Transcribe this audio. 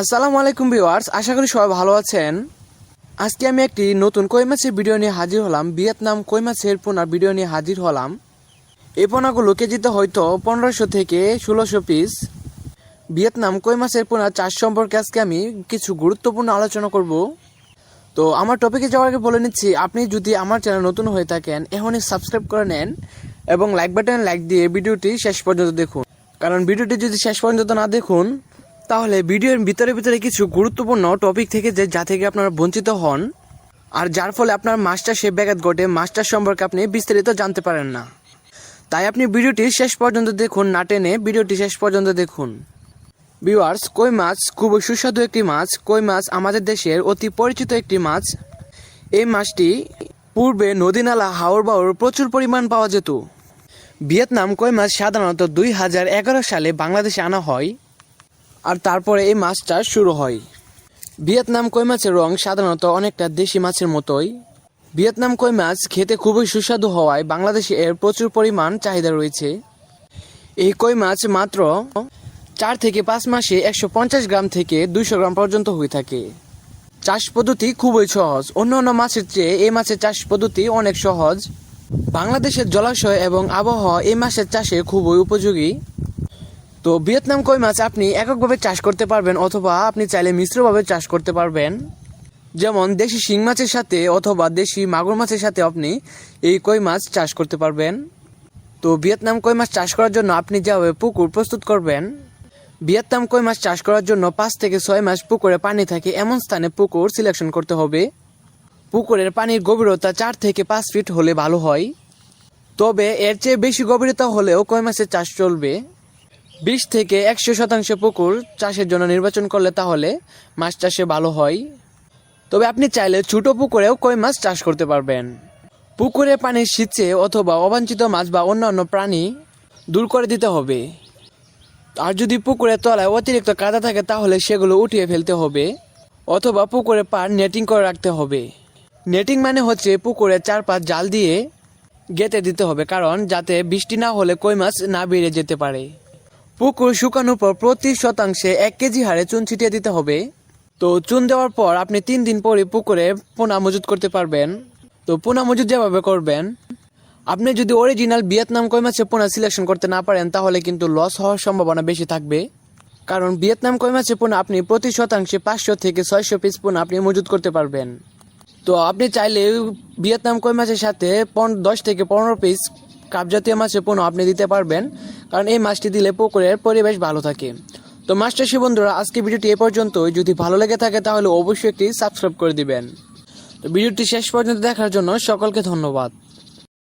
আসসালামু আলাইকুম ভিউয়ার্স, আশা করি সবাই ভালো আছেন। আজকে আমি একটি নতুন কই মাছের ভিডিও নিয়ে হাজির হলাম, ভিয়েতনাম কই মাছের পোনার ভিডিও নিয়ে হাজির হলাম। এই পোনাগুলো কেজিতে হয়তো পনেরোশো থেকে ষোলোশো পিস ভিয়েতনাম কই মাছের পোনা চাষ সম্পর্কে আজকে আমি কিছু গুরুত্বপূর্ণ আলোচনা করব। তো আমার টপিকে যাওয়ার আগে বলে নিচ্ছি, আপনি যদি আমার চ্যানেল নতুন হয়ে থাকেন, এখনই সাবস্ক্রাইব করে নেন এবং লাইক বাটন লাইক দিয়ে ভিডিওটি শেষ পর্যন্ত দেখুন। কারণ ভিডিওটি যদি শেষ পর্যন্ত না দেখুন তাহলে ভিডিওর ভিতরে ভিতরে কিছু গুরুত্বপূর্ণ টপিক থেকে যে যা থেকে আপনারা বঞ্চিত হন, আর যার ফলে আপনার মাস্টার সে ব্যাঘাত ঘটে মাস্টার সম্পর্কে আপনি বিস্তারিত জানতে পারেন না। তাই আপনি ভিডিওটি শেষ পর্যন্ত দেখুন, না টেনে ভিডিওটি শেষ পর্যন্ত দেখুন। ভিউয়ার্স কই মাছ খুবই সুস্বাদু একটি মাছ, কই মাছ আমাদের দেশের অতি পরিচিত একটি মাছ। এই মাছটি পূর্বে নদী নালা হাওর বাওর প্রচুর পরিমাণ পাওয়া যেত। ভিয়েতনাম কই মাছ সাধারণত দুই হাজার এগারো সালে বাংলাদেশে আনা হয়। আর তারপরে এই মাছ চাষ শুরু হয়। ভিয়েতনাম কই মাছের রং সাধারণত অনেকটা দেশি মাছের মতোই। ভিয়েতনাম কই মাছ খেতে খুবই সুস্বাদু হওয়ায় বাংলাদেশে এর প্রচুর পরিমাণ চাহিদা রয়েছে। এই কই মাছ মাত্র চার থেকে পাঁচ মাসে একশো পঞ্চাশ গ্রাম থেকে দুইশো গ্রাম পর্যন্ত হয়ে থাকে। চাষ পদ্ধতি খুবই সহজ। অন্য অন্য মাছের চেয়ে এই মাছের চাষ পদ্ধতি অনেক সহজ। বাংলাদেশের জলাশয় এবং আবহাওয়া এই মাছের চাষে খুবই উপযোগী। তো ভিয়েতনাম কই মাছ আপনি এককভাবে চাষ করতে পারবেন অথবা আপনি চাইলে মিশ্রভাবে চাষ করতে পারবেন? যেমন দেশি শিং মাছের সাথে অথবা দেশি মাগুর মাছের সাথে আপনি এই কই মাছ চাষ করতে পারবেন। তো ভিয়েতনাম কই মাছ চাষ করার জন্য আপনি যেভাবে পুকুর প্রস্তুত করবেন? ভিয়েতনাম কই মাছ চাষ করার জন্য পাঁচ থেকে ছয় মাস পুকুরে পানি থাকে, এমন স্থানে পুকুর সিলেকশন করতে হবে। পুকুরের পানির গভীরতা চার থেকে পাঁচ ফিট হলে ভালো হয়। তবে এর চেয়ে বেশি গভীরতা হলেও কই মাছের চাষ চলবে? বিশ থেকে একশো শতাংশ পুকুর চাষের জন্য নির্বাচন করলে তাহলে মাছ চাষে ভালো হয়। তবে আপনি চাইলে ছোট পুকুরেও কই মাছ চাষ করতে পারবেন। পুকুরে পানি শীতছে অথবা অবাঞ্ছিত মাছ বা অন্যান্য প্রাণী দূর করে দিতে হবে। আর যদি পুকুরের তলায় অতিরিক্ত কাদা থাকে তাহলে সেগুলো উঠিয়ে ফেলতে হবে অথবা পুকুরে পার নেটিং করে রাখতে হবে। নেটিং মানে হচ্ছে পুকুরের চারপাশ জাল দিয়ে গেঁথে দিতে হবে, কারণ যাতে বৃষ্টি না হলে কই মাছ না বেড়ে যেতে পারে। পুকুর শুকানোর পর প্রতি শতাংশে এক কেজি হারে চুন ছিটিয়ে দিতে হবে। তো চুন দেওয়ার পর আপনি তিন দিন পরে পুকুরে পোনা মজুত করতে পারবেন। তো পোনা মজুত যেভাবে করবেন, আপনি যদি অরিজিনাল ভিয়েতনাম কই মাছের পোনা সিলেকশন করতে না পারেন, তাহলে কিন্তু লস হওয়ার সম্ভাবনা বেশি থাকবে। কারণ ভিয়েতনাম কই মাছের পোনা আপনি প্রতি শতাংশে পাঁচশো থেকে ছয়শো পিস পোনা আপনি মজুত করতে পারবেন। তো আপনি চাইলে ভিয়েতনাম কই মাছের সাথে পন- দশ থেকে পনেরো পিস কাপ জাতীয় মাছের পোনা আপনি দিতে পারবেন। কারণ এই মাছটি দিলে পুকুরের পরিবেশ ভালো থাকে। তো মাস্টারশি বন্ধুরা আজকে ভিডিওটি এ পর্যন্তই। যদি ভালো লেগে থাকে তাহলে অবশ্যই একটি সাবস্ক্রাইব করে দিবেন। তো ভিডিওটি শেষ পর্যন্ত দেখার জন্য সকলকে ধন্যবাদ।